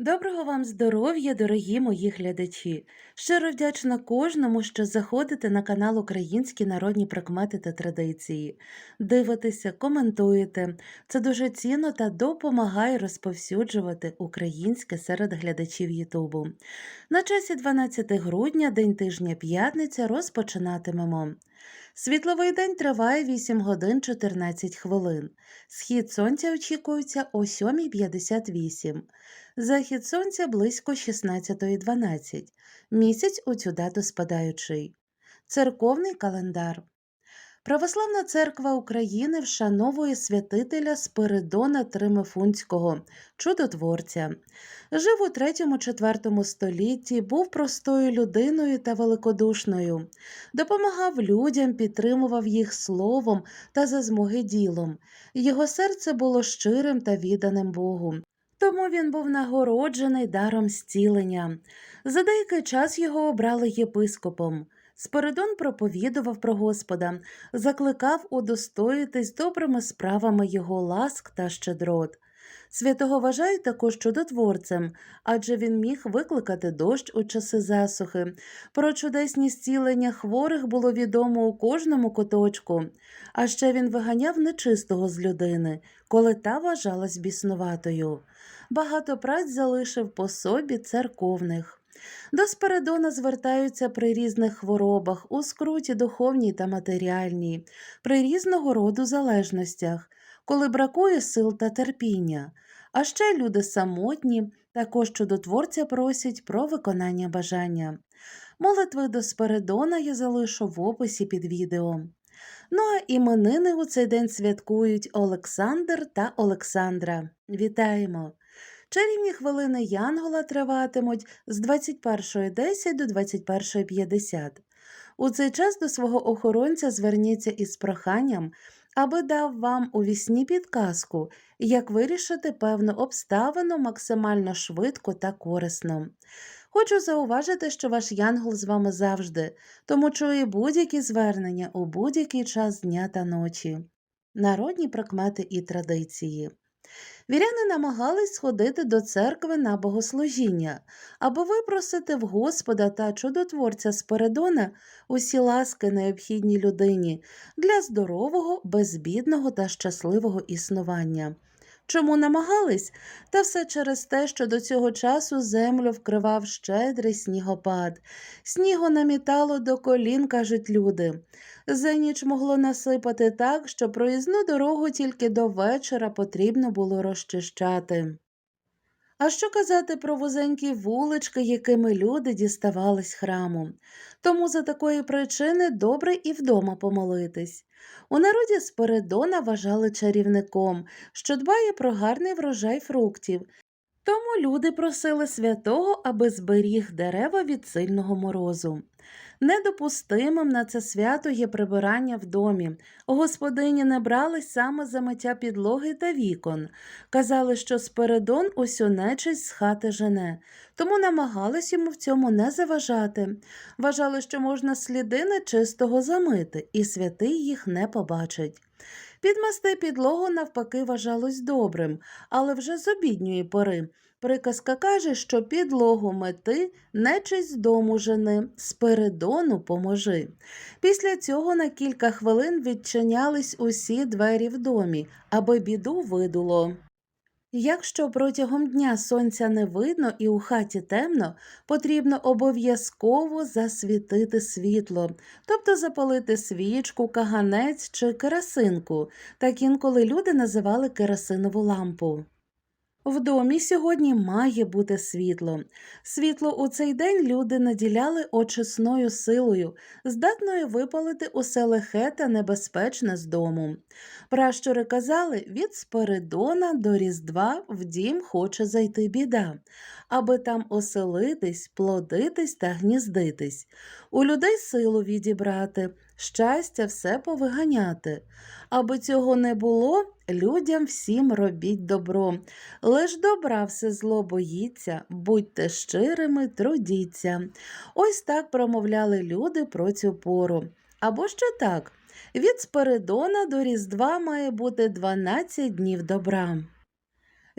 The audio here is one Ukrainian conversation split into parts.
Доброго вам здоров'я, дорогі мої глядачі! Щиро вдячна кожному, що заходите на канал Українські народні прикмети та традиції. Дивитеся, коментуєте. Це дуже цінно та допомагає розповсюджувати українське серед глядачів Ютубу. На часі 12 грудня, день тижня п'ятниця, розпочинатимемо. Світловий день триває 8 годин 14 хвилин. Схід сонця очікується о 7.58. Захід сонця близько 16.12. Місяць у цю дату спадаючий. Церковний календар. Православна церква України вшановує святителя Спиридона Тримифунського, чудотворця. Жив у 3-4 столітті, був простою людиною та великодушною, допомагав людям, підтримував їх словом та за змоги ділом. Його серце було щирим та відданим Богу. Тому він був нагороджений даром зцілення. За деякий час його обрали єпископом. Спиридон проповідував про Господа, закликав удостоїтись добрими справами його ласк та щедрот. Святого вважають також чудотворцем, адже він міг викликати дощ у часи засухи. Про чудесні зцілення хворих було відомо у кожному куточку, а ще він виганяв нечистого з людини, коли та вважалась біснуватою. Багато праць залишив по собі церковних. До Спиридона звертаються при різних хворобах, у скруті духовній та матеріальній, при різного роду залежностях, коли бракує сил та терпіння. А ще люди самотні, також чудотворця просять про виконання бажання. Молитви до Спиридона я залишу в описі під відео. Ну а іменини у цей день святкують Олександр та Олександра. Вітаємо! Чарівні хвилини Янгола триватимуть з 21.10 до 21.50. У цей час до свого охоронця зверніться із проханням, аби дав вам у вісні підказку, як вирішити певну обставину максимально швидко та корисно. Хочу зауважити, що ваш янгол з вами завжди, тому чує будь-які звернення у будь-який час дня та ночі. Народні прикмети і традиції. Віряни намагались сходити до церкви на богослужіння, аби випросити в Господа та чудотворця Спередона усі ласки необхідні людині для здорового, безбідного та щасливого існування. Чому намагались? Та все через те, що до цього часу землю вкривав щедрий снігопад. Снігу намітало до колін, кажуть люди. За ніч могло насипати так, що проїзну дорогу тільки до вечора потрібно було розчищати. А що казати про вузенькі вулички, якими люди діставались храму? Тому за такої причини добре і вдома помолитись. У народі Спиридона вважали чарівником, що дбає про гарний врожай фруктів. Тому люди просили святого, аби зберіг дерева від сильного морозу. Недопустимим на це свято є прибирання в домі. Господині не брались саме за миття підлоги та вікон. Казали, що Спиридон усю нечисть з хати жене, тому намагались йому в цьому не заважати. Вважали, що можна сліди нечистого замити, і святий їх не побачить. Підмести підлогу навпаки вважалось добрим, але вже з обідньої пори. Приказка каже, що підлогу мети, нечисть з дому жени, Спиридону поможи. Після цього на кілька хвилин відчинялись усі двері в домі, аби біду видуло. Якщо протягом дня сонця не видно і у хаті темно, потрібно обов'язково засвітити світло, тобто запалити свічку, каганець чи керосинку, так інколи люди називали керосинову лампу. В домі сьогодні має бути світло. Світло у цей день люди наділяли очисною силою, здатною випалити усе лихе та небезпечне з дому. Пращури казали, від Спиридона до Різдва в дім хоче зайти біда, аби там оселитись, плодитись та гніздитись, у людей силу відібрати, щастя все повиганяти. Аби цього не було, людям всім робіть добро. Лиш добра все зло боїться, будьте щирими, трудіться. Ось так промовляли люди про цю пору. Або ще так. Від Спиридона до Різдва має бути 12 днів добра.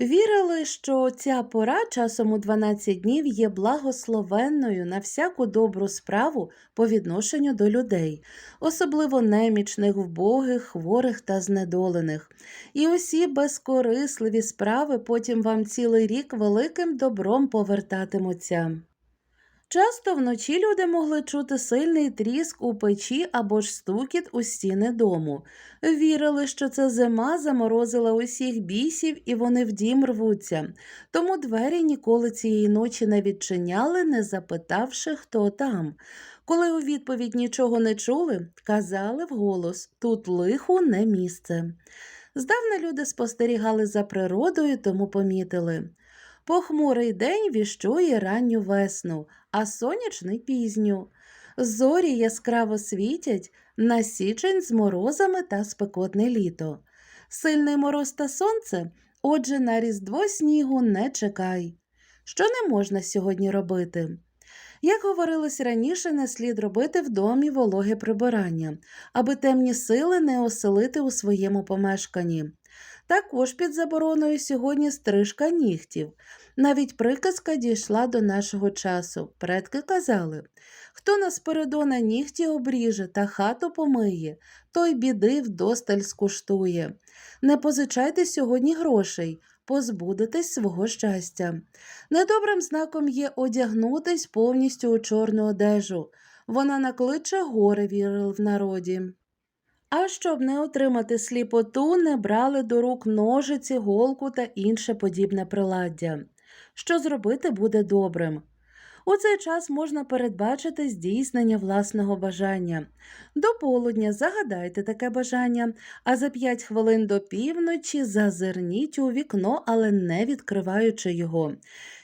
Вірили, що ця пора часом у 12 днів є благословенною на всяку добру справу по відношенню до людей, особливо немічних, вбогих, хворих та знедолених. І усі безкорисливі справи потім вам цілий рік великим добром повертатимуться. Часто вночі люди могли чути сильний тріск у печі або ж стукіт у стіни дому. Вірили, що це зима заморозила усіх бісів і вони в дім рвуться. Тому двері ніколи цієї ночі не відчиняли, не запитавши, хто там. Коли у відповідь нічого не чули, казали вголос тут лиху не місце. Здавна люди спостерігали за природою, тому помітили. Похмурий день віщує ранню весну, а сонячний пізню. Зорі яскраво світять на січень з морозами та спекотне літо. Сильний мороз та сонце, отже, на різдво снігу не чекай. Що не можна сьогодні робити? Як говорилось раніше, не слід робити в домі вологе прибирання, аби темні сили не оселити у своєму помешканні. Також під забороною сьогодні стрижка нігтів. Навіть приказка дійшла до нашого часу. Предки казали хто наспередона нігті обріже та хату помиє, той біди вдосталь скуштує. Не позичайте сьогодні грошей, позбудетесь свого щастя. Недобрим знаком є одягнутись повністю у чорну одежу. Вона накличе горе вірил в народі. А щоб не отримати сліпоту, не брали до рук ножиці, голку та інше подібне приладдя. Що зробити буде добрим. У цей час можна передбачити здійснення власного бажання. До полудня загадайте таке бажання, а за 5 хвилин до півночі зазирніть у вікно, але не відкриваючи його.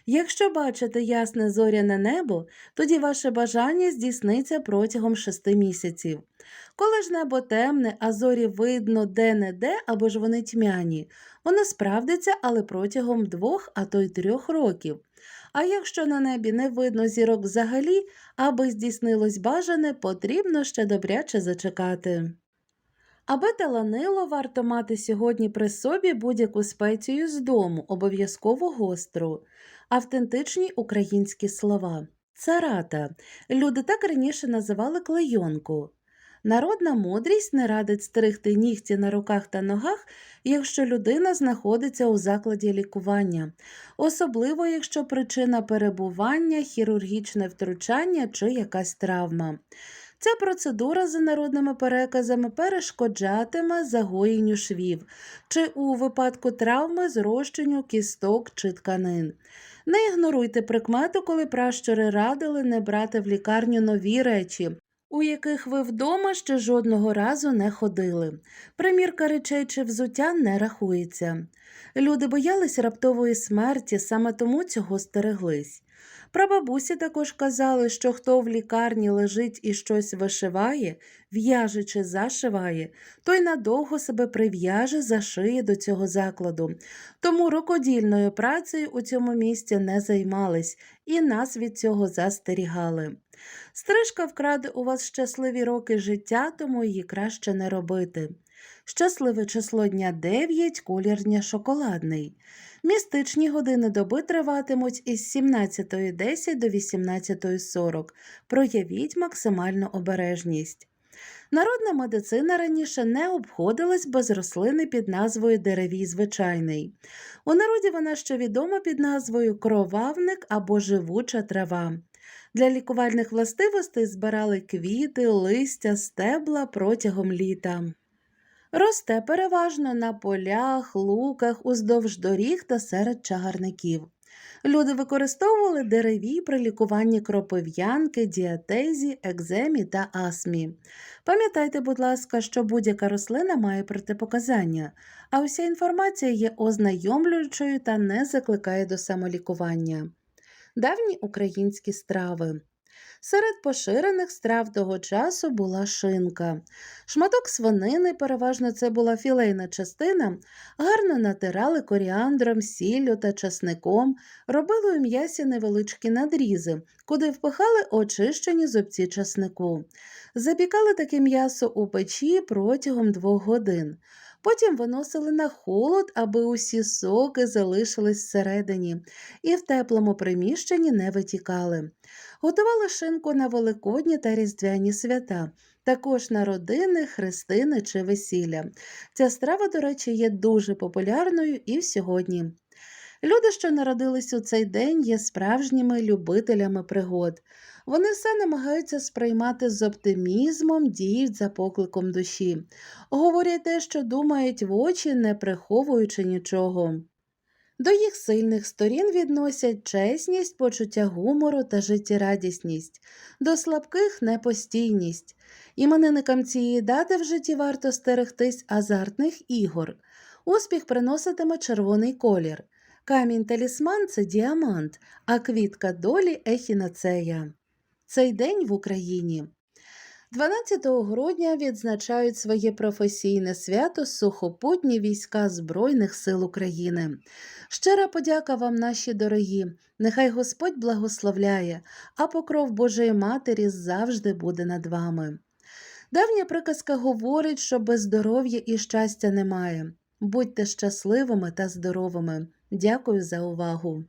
Якщо бачите ясне зоряне небо, тоді ваше бажання здійсниться протягом 6 місяців. Коли ж небо темне, а зорі видно де-не-де або ж вони тьмяні, воно справдиться, але протягом двох, а то й трьох років. А якщо на небі не видно зірок взагалі, аби здійснилось бажане, потрібно ще добряче зачекати. Аби таланило, варто мати сьогодні при собі будь-яку спецію з дому, обов'язково гостру, автентичні українські слова. Царата. Люди так раніше називали клейонку. Народна мудрість не радить стригти нігті на руках та ногах, якщо людина знаходиться у закладі лікування, особливо якщо причина перебування, хірургічне втручання чи якась травма. Ця процедура за народними переказами перешкоджатиме загоєнню швів чи у випадку травми зрощенню кісток чи тканин. Не ігноруйте прикмету, коли пращури радили не брати в лікарню нові речі, у яких ви вдома ще жодного разу не ходили. Примірка речей чи взуття не рахується. Люди боялись раптової смерті, саме тому цього стереглись. Прабабусі також казали, що хто в лікарні лежить і щось вишиває, в'яже чи зашиває, той надовго себе прив'яже, зашиє до цього закладу. Тому рукодільною працею у цьому місці не займались і нас від цього застерігали. Стрижка вкраде у вас щасливі роки життя, тому її краще не робити. Щасливе число дня 9, колір дня шоколадний. Містичні години доби триватимуть із 17.10 до 18.40. Проявіть максимальну обережність. Народна медицина раніше не обходилась без рослини під назвою деревій звичайний. У народі вона ще відома під назвою кровавник або живуча трава. Для лікувальних властивостей збирали квіти, листя, стебла протягом літа. Росте переважно на полях, луках, уздовж доріг та серед чагарників. Люди використовували дереві при лікуванні кропив'янки, діатезі, екземі та астмі. Пам'ятайте, будь ласка, що будь-яка рослина має протипоказання, а уся інформація є ознайомлюючою та не закликає до самолікування. Давні українські страви. Серед поширених страв того часу була шинка. Шматок свинини, переважно це була філейна частина, гарно натирали коріандром, сіллю та часником, робили у м'ясі невеличкі надрізи, куди впихали очищені зубці часнику. Запікали таке м'ясо у печі протягом двох годин. Потім виносили на холод, аби усі соки залишились всередині і в теплому приміщенні не витікали. Готували шинку на великодні та різдвяні свята, також на родини, хрестини чи весілля. Ця страва, до речі, є дуже популярною і сьогодні. Люди, що народились у цей день, є справжніми любителями пригод. Вони все намагаються сприймати з оптимізмом, діють за покликом душі, говорять те, що думають в очі, не приховуючи нічого. До їх сильних сторін відносять чесність, почуття гумору та життєрадісність, до слабких непостійність. Іменинникам цієї дати в житті варто стерегтись азартних ігор. Успіх приноситиме червоний колір. Камінь талісман це діамант, а квітка долі ехінацея. Цей день в Україні. 12 грудня відзначають своє професійне свято сухопутні війська Збройних сил України. Щира подяка вам, наші дорогі. Нехай Господь благословляє, а покров Божої Матері завжди буде над вами. Давня приказка говорить, що без здоров'я і щастя немає. Будьте щасливими та здоровими. Дякую за увагу.